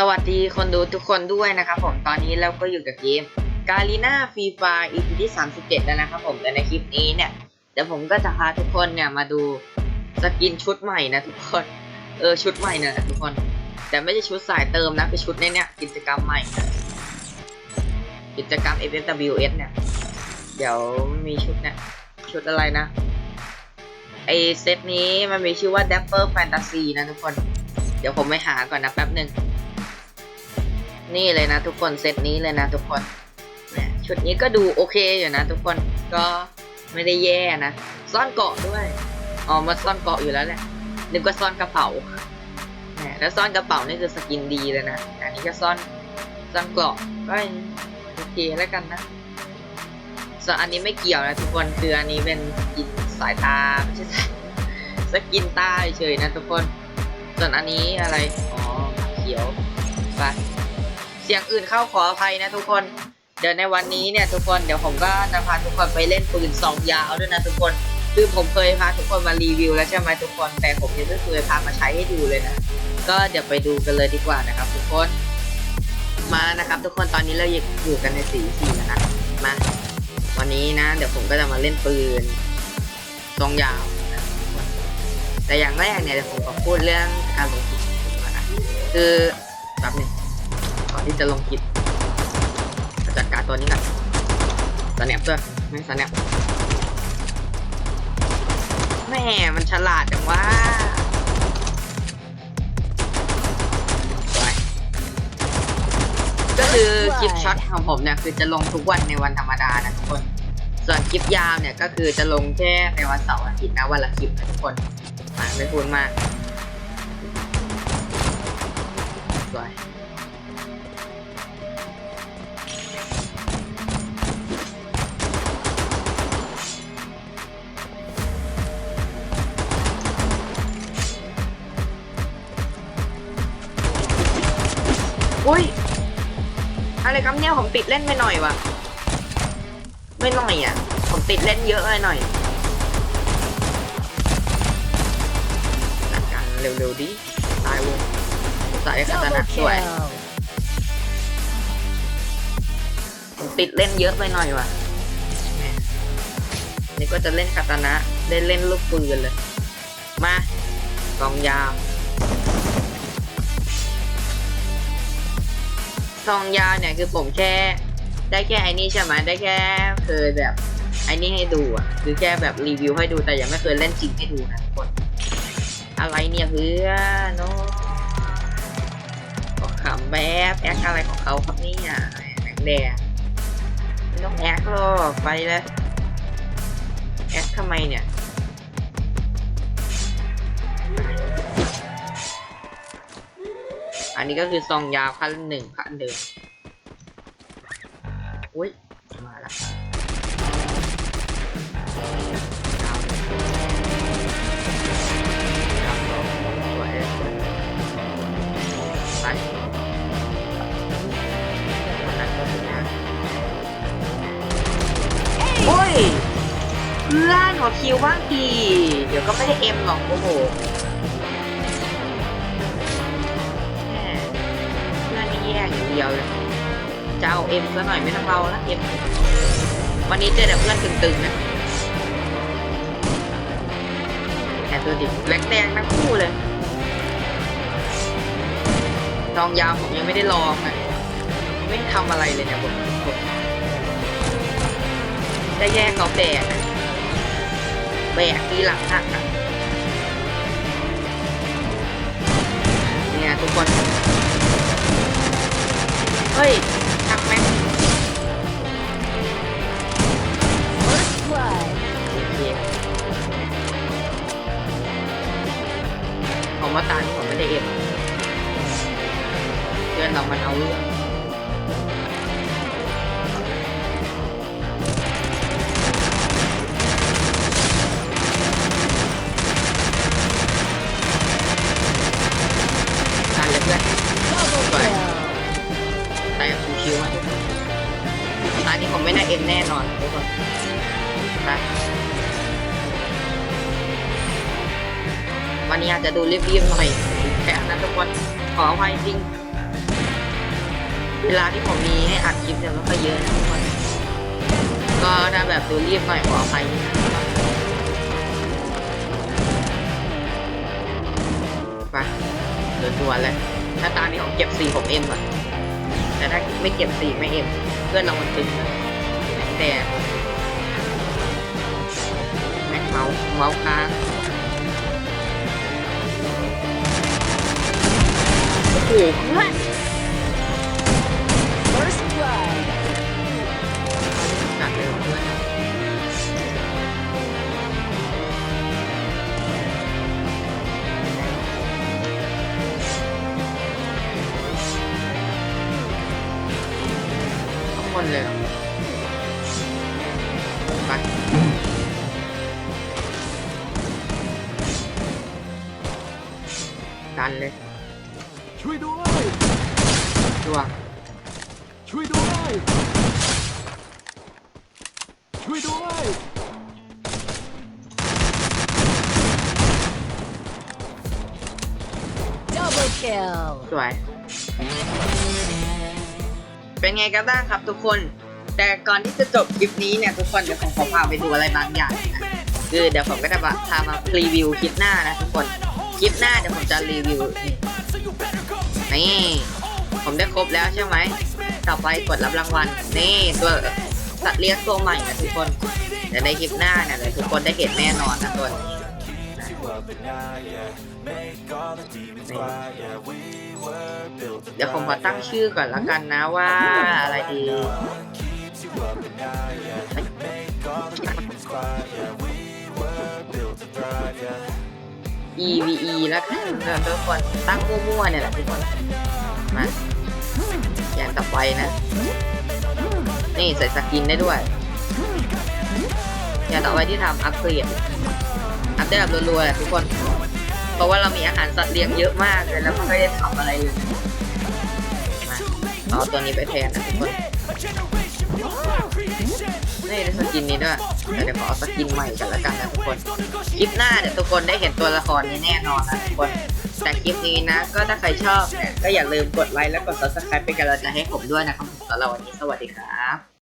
สวัสดีคนดูทุกคนด้วยนะครับผมตอนนี้เราก็อยู่กับเกมกาลีนาฟรีไฟ EP ที่ 37 แล้วนะครับผมแต่ในคลิปนี้เนี่ย เดี๋ยวผมก็จะพาทุกคนเนี่ยมาดูสกินชุดใหม่นะทุกคนเออชุดใหม่นะทุกคน แต่ไม่ใช่ชุดสายเติมนะคือชุดในเนี่ยกิจกรรมใหม่ กิจกรรม FWS เนี่ย เดี๋ยวมีชุดเนี่ยชุดอะไรนะไอเซตนี้มันมีชื่อว่า Dapper Fantasy นะทุกคน เดี๋ยวผมไปหาก่อนนะแป๊บหนึ่ง นี่เลยนะทุกคนเซตนี้เลยนะทุกคนเนี่ยชุดนี้ก็ดูโอเคอยู่นะ ทุกคนก็ไม่ได้แย่นะ ซ่อนเกาะด้วยอ๋อมาซ่อนเกาะอยู่แล้วแหละนึกว่าซ่อนกระเป๋าเนี่ยแล้วซ่อนกระเป๋านี่คือสกินดีเลยนะอันนี้ก็ซ่อนซ่อนเกาะก็โอเคแล้วกันนะส่วนอันนี้ไม่เกี่ยวนะทุกคนคืออันนี้เป็นสกินสายตาไม่ใช่สกินตาเฉยนะทุกคน ส่วนอันนี้อะไร อ๋อเขียวไป เสียงอื่นเข้าขออภัยนะทุกคน เดี๋ยวในวันนี้เนี่ยทุกคนเดี๋ยวผมก็จะพาทุกคนไปเล่นปืนซองยาวด้วยนะทุกคนคือผมเคยพาทุกคนมารีวิวแล้วใช่ไหมทุกคน แต่ผมยังไม่เคยพามาใช้ให้ดูเลยนะ ก็เดี๋ยวไปดูกันเลยดีกว่านะครับทุกคนมานะครับ ทุกคนตอนนี้เราอยู่กันในสีสีนะมาวันนี้นะ เดี๋ยวผมก็จะมาเล่นปืนซองยาวนะทุกคนแต่อย่างแรกเนี่ยเดี๋ยวผมขอพูดเรื่องการลงทุนก่อนนะคือแป๊บหนึง อนที่จะลงคลิปจัดการตัวนี้ก่อนสแนปด้วยไม่สแนปแม่มันฉลาดจังว่าก็คือคลิปช็อตของผมเนี่ยคือจะลงทุกวันในวันธรรมดานะทุกคน ส่วนคลิปยาวเนี่ยก็คือจะลงแค่ในวันเสาร์อาทิตย์นะวันละคลิปนะทุกคนมาไม่พูดมากสวย อุ้ย อะไรครับเนี่ยผมติดเล่นไปหน่อยวะไม่หน่อยอะ ผมติดเล่นเยอะไปหน่อยจัดการเร็วๆดิ ตายวงสายคาตานะสวย ผมติดเล่นเยอะไปหน่อยวะแหม่นี่ก็จะเล่นคาตานะ ได้เล่นลูกปืนเลย มา กองยาว ซองยาวเนี่ยคือผมแค่ ได้แค่ไอ้นี่ใช่ไหมได้แค่เคยแบบไอ้นี่ให้ดูอะคือแค่แบบรีวิวให้ดูแต่ยังไม่เคยเล่นจริงให้ดูนะทุกคน อะไรเนี่ยเพื่อนโน้ก็ขำแบบแอคอะไรของเขาครับเนี่ยแดงแดงไม่ต้องแอคหรอกไปเลยแอคทำไมเนี่ย อันนี้ก็คือซองยาวขั้นหนึ่งขั้นหนึ่งอุ้ย มาละยาวเลยยาวเลยสวยไปวันนั้นก็ถึงนะโอ้ยเพื่อนขอคิวบ้างดีเดี๋ยวก็ไม่ได้เอ็มหรอกโอ้โห แย่อย่างเดียวเลยจะเอาเอ็มซะหน่อยไม่ต้องเอาละเอ็มวันนี้เจอแต่เพื่อนตึงๆนะแต่ตัวดิแบล็กแดงทั้งคู่เลยทองยาวผมยังไม่ได้ลองนะไม่ทำอะไรเลยเนี่ยผมผมได้แยกเขาแบกแบกทีหลังหักอะเนี่ยทุกคน เฮ้ยทักไหม แต่ชิวๆอะทุกคนร้านนี้ผมไม่ได้เอ็มแน่นอนทุกคนไปวันนี้อาจจะดูรีบๆหน่อยแค่นะทุกคนขออภัยจริง เวลาที่ผมมีให้อัดคลิปเนี่ยไม่ค่อยเยอะนะทุกคนก็ถ้าแบบดูรีบหน่อยขออภัยด้วยนะไปเดินด่วนเลยถ้าตานี้ผมเก็บสี่ผมเอ็มอะ แต่ถ้าไม่เก็บสี่ไม่เอ็มเพื่อนเรามันตึงแต่แม็กเมาส์เมาส์ค้างโอ้โห เลยเหรอไปดันเลย ช่วยด้วยชัวร์ช่วยด้วย ช่วยด้วย Double kill. สวย เป็นไงกันบ้างครับทุกคน แต่ก่อนที่จะจบคลิปนี้เนี่ยทุกคนเดี๋ยวผมขอพาไปดูอะไรบางอย่างนะคือเดี๋ยวผมก็จะพามารีวิวคลิปหน้านะทุกคน คลิปหน้าเดี๋ยวผมจะรีวิวนี่ผมได้ครบแล้วใช่ไหมต่อไปกดรับรางวัลนี่ตัวสัตว์เลี้ยงตัวใหม่นะทุกคนเดี๋ยวในคลิปหน้าเนี่ยทุกคนได้เห็นแน่นอนนะตัวนี้ เดี๋ยวผมขอตั้งชื่อก่อนละกันนะว่าอะไรดี EVE แล้วกันเดี๋ยวทุกคนตั้งมั่วๆเนี่ยแหละทุกคนมาอย่างต่อไปนะ นี่ใส่สกินได้ด้วย อย่างต่อไปที่ทำอัพเกรด อัพได้แบบรัวๆแหละทุกคน เพราะว่าเรามีอาหารสัตว์เลี้ยงเยอะมากเลยแล้วมันไม่ได้ทำอะไรเลยมาเอาตัวนี้ไปแทนนะทุกคนนี่ได้สกินนี้ด้วยเดี๋ยวขอเอาสกินใหม่กันละกันนะทุกคนคลิปหน้าเดี๋ยวทุกคนได้เห็นตัวละครนี้แน่นอนนะทุกคนแต่คลิปนี้นะ ก็ถ้าใครชอบเนี่ยก็อย่าลืมกดไลค์และกด subscribe เป็นกำลังใจให้ผมด้วยนะครับสำหรับวันนี้สวัสดีครับ